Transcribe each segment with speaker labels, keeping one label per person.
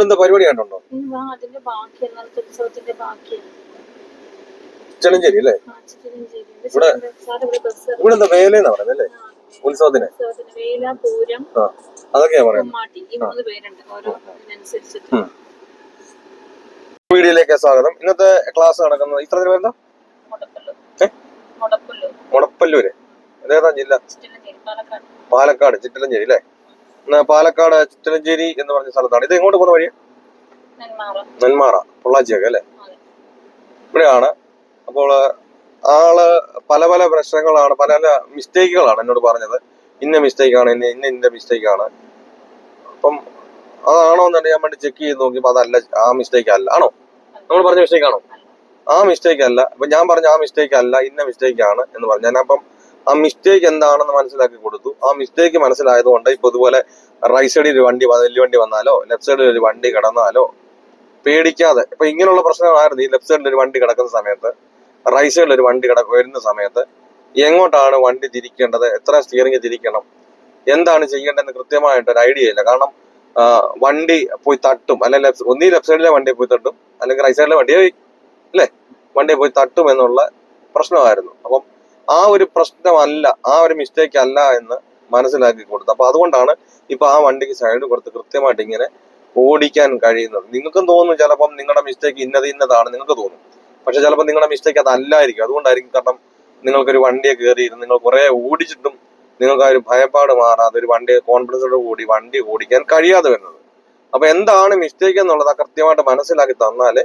Speaker 1: ഇവിടെ എന്താ പരിപാടി കണ്ടുണ്ടോ ചെളിഞ്ചേരി അല്ലേ? ഇവിടെ-
Speaker 2: ഇവിടെ
Speaker 1: എന്താ വേലെന്നാ പറയുന്നത് അല്ലേ? ഉത്സവത്തിന്? അതൊക്കെയാ പറയുന്നത്. വീഡിയോയിലേക്ക് സ്വാഗതം. ഇന്നത്തെ ക്ലാസ് നടക്കുന്നത് ഇത്ര പേര് എന്താ?
Speaker 2: മുടപ്പല്ലൂർ
Speaker 1: ഏ?
Speaker 2: മുടപ്പല്ലൂർ
Speaker 1: മുടപ്പല്ലൂര്. അതേതാ ജില്ല?
Speaker 2: പാലക്കാട്
Speaker 1: ചിറ്റലഞ്ചേരി അല്ലേ? പാലക്കാട് ചിറ്റലഞ്ചേരി എന്ന് പറഞ്ഞ സ്ഥലത്താണ്. ഇത് എങ്ങോട്ട് പോകുന്ന വഴിയാ?
Speaker 2: നെന്മാറ.
Speaker 1: പൊള്ളാച്ചിയൊക്കെ അല്ലേ. ഇവിടെയാണ്. അപ്പോൾ ആൾ പല പല പ്രശ്നങ്ങളാണ് പല പല മിസ്റ്റേക്കുകളാണ് എന്നോട് പറഞ്ഞത്. ഇന്ന മിസ്റ്റേക്കാണ് ഇന്ന ഇന്ന ഇന്ന മിസ്റ്റേക്കാണ്. അപ്പം അതാണോ എന്ന് ഞാൻ വേണ്ടി ചെക്ക് ചെയ്ത് നോക്കിയപ്പോൾ അതല്ല ആ മിസ്റ്റേക്ക് അല്ല ആണോ? നമ്മൾ പറഞ്ഞ മിസ്റ്റേക്ക് ആണോ ആ മിസ്റ്റേക്ക് അല്ല അപ്പൊ ഞാൻ പറഞ്ഞ ആ മിസ്റ്റേക്ക് അല്ല ഇന്ന മിസ്റ്റേക്ക് ആണ് എന്ന് പറഞ്ഞു. ഞാനപ്പം ആ മിസ്റ്റേക്ക് എന്താണെന്ന് മനസ്സിലാക്കി കൊടുത്തു. ആ മിസ്റ്റേക്ക് മനസ്സിലായതുകൊണ്ട് ഇപ്പൊ ഇതുപോലെ റൈറ്റ് സൈഡിൽ ഒരു വണ്ടി വലിയ വണ്ടി വന്നാലോ ലെഫ്റ്റ് സൈഡിൽ ഒരു വണ്ടി കിടന്നാലോ പേടിക്കാതെ. ഇപ്പൊ ഇങ്ങനെയുള്ള പ്രശ്നങ്ങളായിരുന്നു ഈ ലെഫ്റ്റ് സൈഡിൽ ഒരു വണ്ടി കിടക്കുന്ന സമയത്ത് റൈറ്റ് സൈഡിൽ ഒരു വണ്ടി കിടക്ക വരുന്ന സമയത്ത് എങ്ങോട്ടാണ് വണ്ടി തിരിക്കേണ്ടത് എത്ര സ്റ്റിയറിംഗ് തിരിക്കണം എന്താണ് ചെയ്യേണ്ടതെന്ന് കൃത്യമായിട്ട് ഒരു ഐഡിയ ഇല്ല. കാരണം വണ്ടി പോയി തട്ടും. അല്ലെങ്കിൽ ലെഫ്റ്റ് ഒന്നീ ലെഫ്റ്റ് സൈഡിലെ വണ്ടി പോയി തട്ടും. അല്ലെങ്കിൽ റൈറ്റ് സൈഡിലെ വണ്ടി അല്ലേ? വണ്ടി പോയി തട്ടും എന്നുള്ള പ്രശ്നമായിരുന്നു. അപ്പം ആ ഒരു പ്രശ്നമല്ല ആ ഒരു മിസ്റ്റേക്ക് അല്ല എന്ന് മനസ്സിലാക്കി കൊടുത്തു അപ്പൊ അതുകൊണ്ടാണ് ഇപ്പൊ ആ വണ്ടിക്ക് സൈഡ് കൊടുത്ത് കൃത്യമായിട്ട് ഇങ്ങനെ ഓടിക്കാൻ കഴിയുന്നത്. നിങ്ങൾക്കും തോന്നും ചിലപ്പം നിങ്ങളുടെ മിസ്റ്റേക്ക് ഇന്നത് ഇന്നതാണ് നിങ്ങൾക്ക് തോന്നും. പക്ഷെ ചിലപ്പോൾ നിങ്ങളുടെ മിസ്റ്റേക്ക് അതല്ലായിരിക്കും അതുകൊണ്ടായിരിക്കും കാരണം നിങ്ങൾക്കൊരു വണ്ടിയെ കയറിയിരുന്നു നിങ്ങൾ കുറെ ഓടിച്ചിട്ടും നിങ്ങൾക്ക് ആ ഒരു ഭയപ്പാട് മാറാതെ ഒരു വണ്ടി കോൺഫിഡൻസോട് കൂടി വണ്ടി ഓടിക്കാൻ കഴിയാതെ വരുന്നത്. അപ്പൊ എന്താണ് മിസ്റ്റേക്ക് എന്നുള്ളത് കൃത്യമായിട്ട് മനസ്സിലാക്കി തന്നാലേ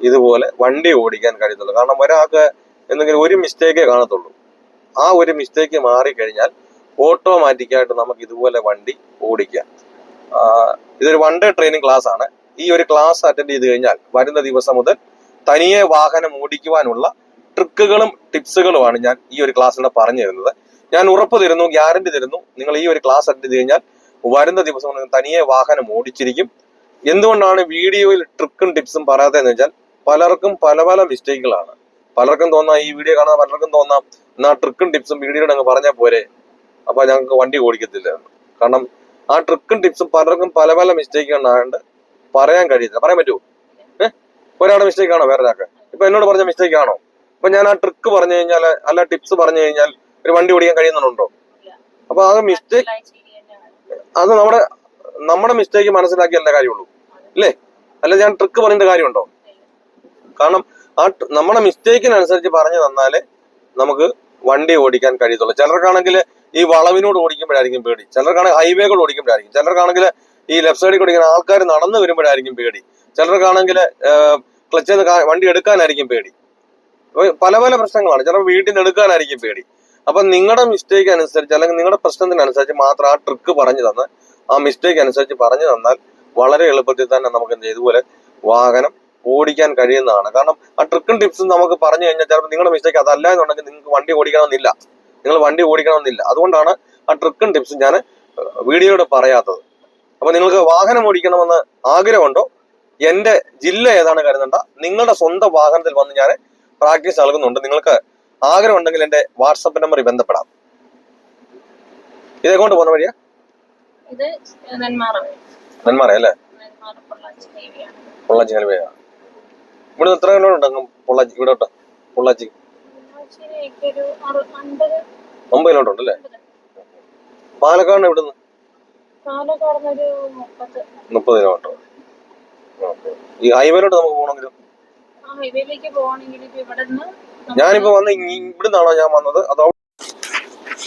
Speaker 1: ഇതുപോലെ വണ്ടി ഓടിക്കാൻ കഴിയത്തുള്ളൂ. കാരണം ഒരാൾക്ക് എന്തെങ്കിലും ഒരു മിസ്റ്റേക്കേ കാണത്തുള്ളൂ. ആ ഒരു മിസ്റ്റേക്ക് മാറിക്കഴിഞ്ഞാൽ ഓട്ടോമാറ്റിക്കായിട്ട് നമുക്ക് ഇതുപോലെ വണ്ടി ഓടിക്കാം ഇതൊരു വൺ ഡേ ട്രെയിനിങ് ക്ലാസ് ആണ്. ഈ ഒരു ക്ലാസ് അറ്റൻഡ് ചെയ്ത് കഴിഞ്ഞാൽ വരുന്ന ദിവസം മുതൽ തനിയെ വാഹനം ഓടിക്കുവാനുള്ള ട്രിക്കുകളും ടിപ്സുകളുമാണ് ഞാൻ ഈ ഒരു ക്ലാസ്സിലൂടെ പറഞ്ഞു തരുന്നത്. ഞാൻ ഉറപ്പ് തരുന്നു ഗ്യാരണ്ടി തരുന്നു നിങ്ങൾ ഈ ഒരു ക്ലാസ് അറ്റൻഡ് ചെയ്ത് കഴിഞ്ഞാൽ വരുന്ന ദിവസം മുതൽ തനിയെ വാഹനം ഓടിച്ചിരിക്കും. എന്തുകൊണ്ടാണ് വീഡിയോയിൽ ട്രിക്കും ടിപ്സും പറയാത്തതെന്ന് വെച്ചാൽ പലർക്കും പല പല മിസ്റ്റേക്കുകളാണ് പലർക്കും തോന്നാം ഈ വീഡിയോ കാണാൻ പലർക്കും തോന്നാം. എന്നാ ട്രിക്കും ടിപ്സും വീഡിയോയുടെ അങ്ങ് പറഞ്ഞാൽ പോരെ. അപ്പൊ ഞങ്ങൾക്ക് വണ്ടി ഓടിക്കത്തില്ല. കാരണം ആ ട്രിക്കും ടിപ്സും പലർക്കും പല പല മിസ്റ്റേക്ക് ഉണ്ടായതുകൊണ്ട് പറയാൻ കഴിയത്തില്ല. പറയാൻ പറ്റുമോ ഏഹ് ഒരാളുടെ മിസ്റ്റേക്ക് ആണോ വേറെ ഒരാൾക്ക് ഇപ്പൊ എന്നോട് പറഞ്ഞ മിസ്റ്റേക്ക് ആണോ? ഇപ്പൊ ഞാൻ ആ ട്രിക്ക് പറഞ്ഞു കഴിഞ്ഞാൽ അല്ല ടിപ്സ് പറഞ്ഞു കഴിഞ്ഞാൽ ഒരു വണ്ടി ഓടിക്കാൻ കഴിയുന്നുണ്ടോ. അപ്പൊ ആ മിസ്റ്റേക്ക്. അത് നമ്മുടെ നമ്മുടെ മിസ്റ്റേക്ക് മനസ്സിലാക്കിയല്ലേ കാര്യമുള്ളൂ? അല്ലേ അല്ല ഞാൻ ട്രിക്ക് പറയേണ്ട കാര്യമുണ്ടോ? കാരണം ആ നമ്മുടെ മിസ്റ്റേക്കിനനുസരിച്ച് പറഞ്ഞു തന്നാലേ നമുക്ക് വണ്ടി ഓടിക്കാൻ കഴിയത്തുള്ളൂ. ചിലർക്കാണെങ്കിൽ ഈ വളവിനോട് ഓടിക്കുമ്പോഴായിരിക്കും പേടി. ചിലർക്കാണെങ്കിൽ ഹൈവേകൾ ഓടിക്കുമ്പോഴായിരിക്കും. ചിലർക്കാണെങ്കിൽ ഈ ലെഫ്റ്റ് സൈഡിൽ ഓടിക്കുന്ന ആൾക്കാർ നടന്നു വരുമ്പോഴായിരിക്കും പേടി. ചിലർക്കാണെങ്കിൽ ക്ലച്ച് വണ്ടി എടുക്കാനായിരിക്കും പേടി. പല പല പ്രശ്നങ്ങളാണ്. ചിലർ വീട്ടിൽ നിന്ന് എടുക്കാനായിരിക്കും പേടി. അപ്പൊ നിങ്ങളുടെ മിസ്റ്റേക്ക് അനുസരിച്ച് അല്ലെങ്കിൽ നിങ്ങളുടെ പ്രശ്നത്തിനനുസരിച്ച് മാത്രം ആ ട്രിക്ക് പറഞ്ഞു തന്ന് ആ മിസ്റ്റേക്ക് അനുസരിച്ച് പറഞ്ഞു തന്നാൽ വളരെ എളുപ്പത്തിൽ തന്നെ നമുക്ക് എന്ത്? ഇതുപോലെ വാഹനം ഓടിക്കാൻ കഴിയുന്നതാണ്. കാരണം ആ ട്രിക്കും ടിപ്സും നമുക്ക് പറഞ്ഞു കഴിഞ്ഞാൽ ചിലപ്പോൾ നിങ്ങളുടെ മിസ്റ്റേക്ക് അതല്ല എന്നുണ്ടെങ്കിൽ നിങ്ങൾക്ക് വണ്ടി ഓടിക്കണമെന്നില്ല. നിങ്ങൾ വണ്ടി ഓടിക്കണമെന്നില്ല. അതുകൊണ്ടാണ് ആ ട്രിക്കും ടിപ്സും ഞാൻ വീഡിയോയുടെ പറയാത്തത്. അപ്പോൾ നിങ്ങൾക്ക് വാഹനം ഓടിക്കണമെന്ന് ആഗ്രഹമുണ്ടോ? എന്റെ ജില്ല ഏതാണ് കരുതണ്ട. നിങ്ങളുടെ സ്വന്തം വാഹനത്തിൽ വന്ന് ഞാൻ പ്രാക്ടീസ് നൽകുന്നുണ്ട്. നിങ്ങൾക്ക് ആഗ്രഹം ഉണ്ടെങ്കിൽ എന്റെ വാട്സപ്പ് നമ്പറിൽ ബന്ധപ്പെടാം. ഇതേക്കൊണ്ട് പോകുന്ന വഴിയാ?
Speaker 2: ഇത് നെന്മാറ
Speaker 1: അല്ലേ?
Speaker 2: പൊള്ളാച്ചി
Speaker 1: ഹൈവേ ഇവിടെ എത്ര കിലോമീറ്റർ ഉണ്ട് പൊള്ളാച്ചി ഇവിടെ തൊട്ട് പൊള്ളാച്ചി ഒമ്പത് കിലോമീറ്റർ ഉണ്ട് അല്ലേ പാലക്കാട് ഇവിടുന്ന്
Speaker 2: മുപ്പത്.
Speaker 1: കിലോമീറ്റർ. ഈ ഹൈവേയിലോട്ട് നമുക്ക് പോകണമെങ്കിലും? ഞാനിപ്പോ വന്ന് ഇവിടുന്നാണോ ഞാൻ വന്നത്? അതോ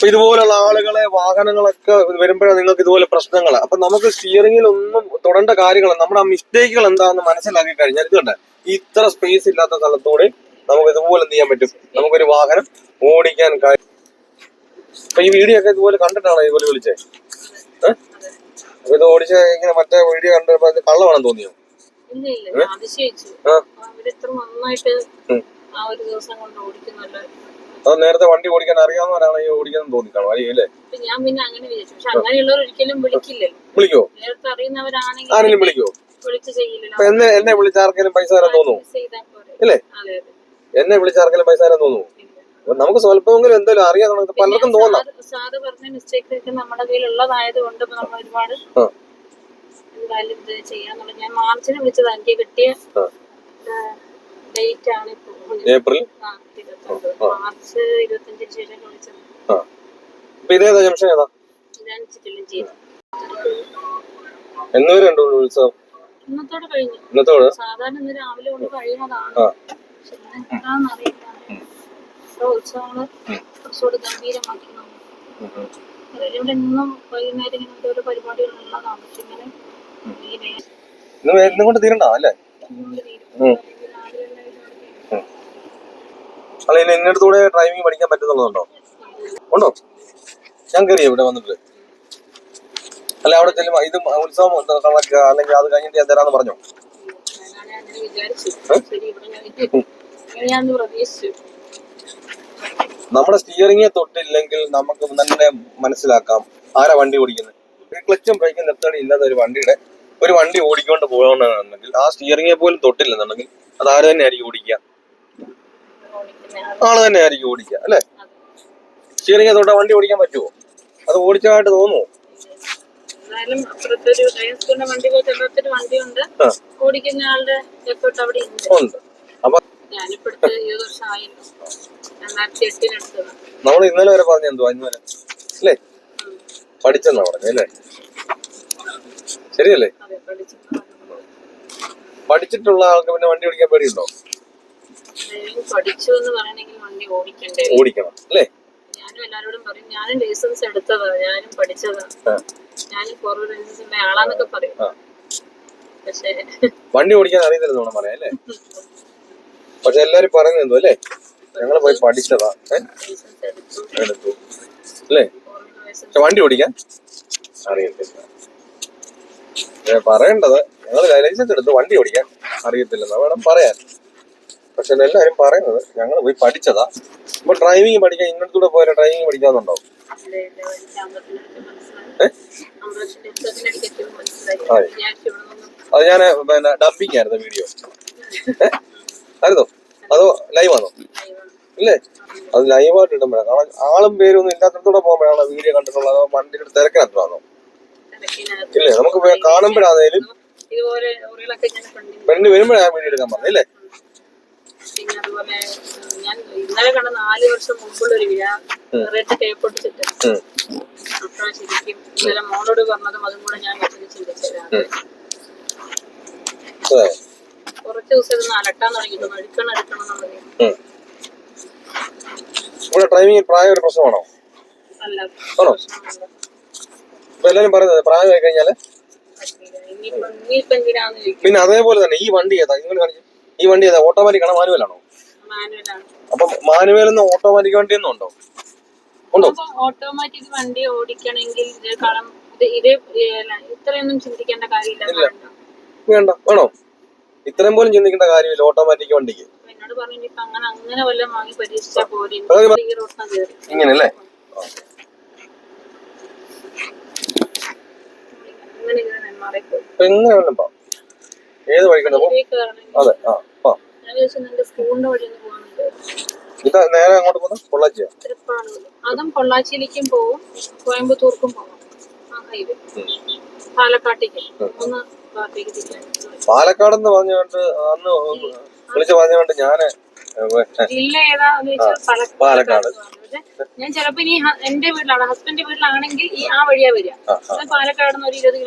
Speaker 1: ഇതുപോലുള്ള ആളുകളെ വാഹനങ്ങളൊക്കെ വരുമ്പോഴാണ് നിങ്ങൾക്ക് ഇതുപോലെ പ്രശ്നങ്ങൾ അപ്പൊ നമുക്ക് സ്റ്റിയറിംഗിൽ ഒന്നും തൊടേണ്ട കാര്യങ്ങൾ നമ്മുടെ ആ മിസ്റ്റേക്കുകൾ എന്താണെന്ന് മനസ്സിലാക്കി കഴിഞ്ഞാൽ ഇത് കണ്ടേ. ഇത്ര സ്പേസ് ഇല്ലാത്ത സ്ഥലത്തൂടെ നമുക്ക് ഇതുപോലെ എന്ത് ചെയ്യാൻ പറ്റും? നമുക്കൊരു വാഹനം ഓടിക്കാൻ കഴിയും അപ്പൊ ഈ വീഡിയോ ഒക്കെ ഇതുപോലെ കണ്ടിട്ടാണ് ഇതുപോലെ വിളിച്ചേ? അപ്പൊ ഇത് ഓടിച്ച ഇങ്ങനെ മറ്റേ വീഡിയോ കണ്ടപ്പോ ഇത് കള്ളമാണെന്ന് തോന്നിയോ? അത് നേരത്തെ വണ്ടി ഓടിക്കാൻ അറിയാവുന്നവരാണ് ഈ തോന്നി തോന്നിക്കാണോ അറിയില്ലേ
Speaker 2: ഞാൻ പിന്നെ അങ്ങനെ വിചാരിച്ചു. പക്ഷെ അങ്ങനെയുള്ളവർ ഒരിക്കലും വിളിക്കില്ലല്ലോ.
Speaker 1: വിളിക്കോ?
Speaker 2: നേരത്തെ അറിയുന്നവരാണെങ്കിൽ
Speaker 1: ആരെങ്കിലും വിളിക്കോ? എന്നെ എന്നെ വിളിച്ചാർക്കെങ്കിലും പൈസ തരാൻ തോന്നുന്നു?
Speaker 2: അല്ലേ
Speaker 1: ഇല്ലേ? എന്നെ വിളിച്ചാർക്കെങ്കിലും പൈസ തരാൻ തോന്നുന്നു? നമുക്ക് സ്വല്പമെങ്കിലും എന്തെങ്കിലും അറിയാൻ നമുക്ക് പലർക്കും തോന്നാം.
Speaker 2: സാറ് സാറ് പറഞ്ഞ മിസ്റ്റേക്ക് ഒക്കെ നമ്മുടെ കയ്യിലുള്ളതായത് കൊണ്ട് നമ്മൾ ഒരുപാട്
Speaker 1: ആ.
Speaker 2: എന്തായാലും ഇത് ചെയ്യാന്നുള്ള ഞാൻ മാർച്ചിന് വിളിച്ചതാ. എനിക്ക് കിട്ടിയ ഡേറ്റ് ആണ്
Speaker 1: ഏപ്രിൽ?
Speaker 2: മാർച്ച് ഇരുപത്തഞ്ചിന് ശേഷം വിളിച്ചത്.
Speaker 1: ആ. അപ്പൊ ഇതേതാ ജംഗ്ഷൻ ഏതാ? എന്ന് വരെ ഉണ്ട് ഉത്സവം
Speaker 2: ഇന്നത്തോടെ കഴിഞ്ഞു
Speaker 1: ഇന്നത്തോട്?
Speaker 2: സാധാരണ ഇന്ന് രാവിലെ കൊണ്ട് കഴിയുന്നതാണ്. ഉത്സവങ്ങൾ കുറച്ചുകൂടി ഗംഭീരമാക്കി ഇവിടെ ഇന്നും വൈകുന്നേരം ഇങ്ങനെ ഓരോ പരിപാടികൾ ഉള്ളതാണ് പക്ഷെ ഇങ്ങനെ ഈ നേ-
Speaker 1: ഇന്ന് വേ- കൊണ്ട് തീരണ്ട അല്ലേ? ഇനി ഇന്നടുത്തൂടെ ഡ്രൈവിംഗ് പഠിക്കാൻ പറ്റുന്നുള്ളതുണ്ടോ? ഉണ്ടോ? ഞാൻ കയറി ഇവിടെ വന്നിട്ട്? അല്ല അവിടെ ചെല്ലുമ്പോ ഇത് ഉത്സവം കണക്ക് അല്ലെങ്കിൽ അത് കഴിഞ്ഞിട്ട് ഞാൻ തരാന്ന് പറഞ്ഞു? നമ്മുടെ സ്റ്റിയറിംഗെ തൊട്ടില്ലെങ്കിൽ നമുക്ക് തന്നെ മനസ്സിലാക്കാം ആരാ വണ്ടി ഓടിക്കുന്നത് ക്ലച്ചും ബ്രേക്കും നിർത്തടി ഇല്ലാത്ത ഒരു വണ്ടിയുടെ ഒരു വണ്ടി ഓടിക്കൊണ്ട് പോകണമെന്നുണ്ടെങ്കിൽ ആ സ്റ്റിയറിംഗെ പോലും തൊട്ടില്ലെന്നുണ്ടെങ്കിൽ അത് ആര് തന്നെ ആയിരിക്കും ഓടിക്കുക ആൾ തന്നെ ആയിരിക്കും ഓടിക്കുക അല്ലെ? സ്റ്റിയറിംഗെ തൊട്ടാ വണ്ടി ഓടിക്കാൻ പറ്റുമോ അത് ഓടിച്ചതായിട്ട് തോന്നുമോ
Speaker 2: എന്നാലും അപ്പുറത്തൊരു ഡയസ്കൂളിന്റെ വണ്ടി പോയി ചെറുപ്പത്തിൽ വണ്ടിയുണ്ട്. ഓടിക്കുന്ന ആളുടെ എഫേർട്ട് അവിടെ ഉണ്ട്.
Speaker 1: ഉണ്ട്. അപ്പൊ
Speaker 2: ഞാനിപ്പോ എടുത്ത് ഇരുപത് വർഷം ആയല്ലോ രണ്ടായിരത്തി എട്ടിനെടുത്തത്
Speaker 1: നമ്മൾ ഇന്നലെ വരെ പറഞ്ഞു എന്തുവാ? ഇന്നലെ അല്ലേ? പഠിച്ചെന്നാ പറഞ്ഞു അല്ലേ? ശരിയല്ലേ? പഠിച്ചിട്ടുള്ള ആൾക്ക് പിന്നെ വണ്ടി ഓടിക്കാൻ പേടിയുണ്ടോ?
Speaker 2: ഡ്രൈവിംഗ് പഠിച്ചു എന്ന് വണ്ടി ഓടിക്കണ്ടേ.
Speaker 1: ഓടിക്കണം അല്ലേ?
Speaker 2: ഞാനും എല്ലാരോടും പറയും ഞാനും ലൈസൻസ് എടുത്തതാ ഞാനും പഠിച്ചതാ. ആളാന്നൊക്കെ പറയും. പക്ഷേ
Speaker 1: വണ്ടി ഓടിക്കാൻ അറിയുന്നില്ല എന്ന് പറയാം അല്ലേ? പക്ഷെ എല്ലാരും പറയുന്നത് എന്തോ അല്ലേ? ഞങ്ങൾ പോയി പഠിച്ചതാ
Speaker 2: എടുത്തു.
Speaker 1: അല്ലേ? പക്ഷെ വണ്ടി ഓടിക്കാൻ അറിയത്തില്ല. പറയേണ്ടത് ഞങ്ങൾ ലൈസൻസ് എടുത്ത് വണ്ടി ഓടിക്കാൻ അറിയത്തില്ലെന്ന് വേണം പറയാൻ. പക്ഷെ എല്ലാരും പറയുന്നത് ഞങ്ങൾ പോയി പഠിച്ചതാ. ഇപ്പൊ ഡ്രൈവിംഗ് പഠിക്കാൻ ഇന്നടത്തൂടെ പോയാൽ ഡ്രൈവിംഗ് പഠിക്കാന്നുണ്ടോ അത് ഞാൻ പിന്നെ ഡബിങ് ആയിരുന്നു വീഡിയോ ആയിരുന്നോ? അതോ ലൈവ് ആണോ? ഇല്ലേ? അത് ലൈവായിട്ട് ഇടുമ്പോഴാണ് കാരണം ആളും പേരും ഒന്നും ഇല്ലാത്തടത്തൂടെ പോകുമ്പോഴാണ് വീഡിയോ കണ്ടിട്ടുള്ളത്? അതോ വണ്ടിയുടെ തിരക്കിനകത്താണോ
Speaker 2: തിരക്കിനകത്ത്
Speaker 1: ഇല്ലേ? നമുക്ക് കാണുമ്പോഴാണേലും പെണ്ണ് വരുമ്പോഴാണ് വീഡിയോ എടുക്കാൻ പറഞ്ഞത് ഇല്ലേ?
Speaker 2: പിന്നെ അതുപോലെ ഞാൻ ഇന്നലെ കണ്ട നാല് വർഷം മുമ്പുള്ള ഒരു വിഴ റെഡ് ടേപ്പ് ഒട്ടിച്ചിട്ട്. അപ്പൊ ശരിക്കും ഇന്നലെ മോളോട് പറഞ്ഞതും അതും കൂടെ ഞാൻ വെച്ചിട്ട് ചിന്തിച്ചതാണ്. കുറച്ച് ദിവസം ഇന്ന് അലട്ടാൻ തുടങ്ങിട്ടു എടുക്കണം എടുക്കണം എന്നുള്ളത്.
Speaker 1: ഇവിടെ ഡ്രൈവിംഗ് പ്രായം ഒരു പ്രശ്നമാണോ?
Speaker 2: അല്ല
Speaker 1: ആണോ? എല്ലാരും പറയുന്നത് പ്രായമായി കഴിഞ്ഞാൽ?
Speaker 2: പറ്റില്ല. ഇനിയിപ്പം ഇനിയിപ്പം എന്തിനാന്ന്
Speaker 1: പിന്നെ അതേപോലെ തന്നെ ഈ വണ്ടി ഏതാ? നിങ്ങൾ കാണിച്ചു. ഈ വണ്ടി ഏതാ? ഓട്ടോമാറ്റിക് ആണോ മാനുവൽ ആണോ അപ്പൊ മാനുവൽ ഒന്നും ഓട്ടോമാറ്റിക് വണ്ടി ഒന്നും ഉണ്ടോ? ഉണ്ടോ
Speaker 2: ഓട്ടോമാറ്റിക് വണ്ടി ഓടിക്കണമെങ്കിൽ ഇത് ഇത്രയൊന്നും ചിന്തിക്കേണ്ട കാര്യമില്ല. വേണ്ട.
Speaker 1: വേണോ? ഇത്രയും പോലും ചിന്തിക്കേണ്ട കാര്യമില്ല ഓട്ടോമാറ്റിക് വണ്ടിക്ക്. ഇങ്ങനല്ലേ? എങ്ങനെ വേണം. ഏത്
Speaker 2: വഴിക്കാണ്
Speaker 1: അതെ ആ ഇത് നേരെ അങ്ങോട്ട് പോകുന്നത് പൊള്ളാച്ചിയാ.
Speaker 2: തൃപ്പാണൂര് അതും പൊള്ളാച്ചിയിലേക്കും പോവും. കോയമ്പത്തൂർക്കും ഹൈവേ. പാലക്കാട്ടേക്ക്. ഒന്ന്
Speaker 1: പാലക്കാട് എന്ന് പറഞ്ഞുകൊണ്ട് അന്ന് വിളിച്ചു പറഞ്ഞുകൊണ്ട് ഞാൻ
Speaker 2: ജില്ല ഏതാന്ന് വെച്ചാൽ പാലക്കാട് ഞാൻ ചിലപ്പോ ഇനി എന്റെ വീട്ടിലാണ്. ഹസ്ബൻഡ് വീട്ടിലാണെങ്കിൽ ഈ ആ വഴിയാ വരിക. പാലക്കാട് നിന്ന് ഒരു ഇരുപത്